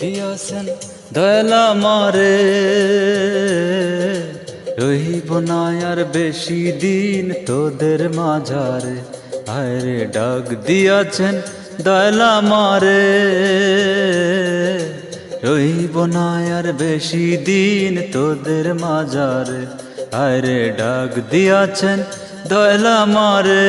দিয়াছেন, দয়ালা মারে। রহিব না আর বেশি দিন তোদের মাঝারে। আরে ডাক দিয়াছেন, দয়ালা মারে। রহিব না আর বেশি দিন তোদের মাঝারে। আরে ডাক দিয়াছেন, দয়ালা মারে।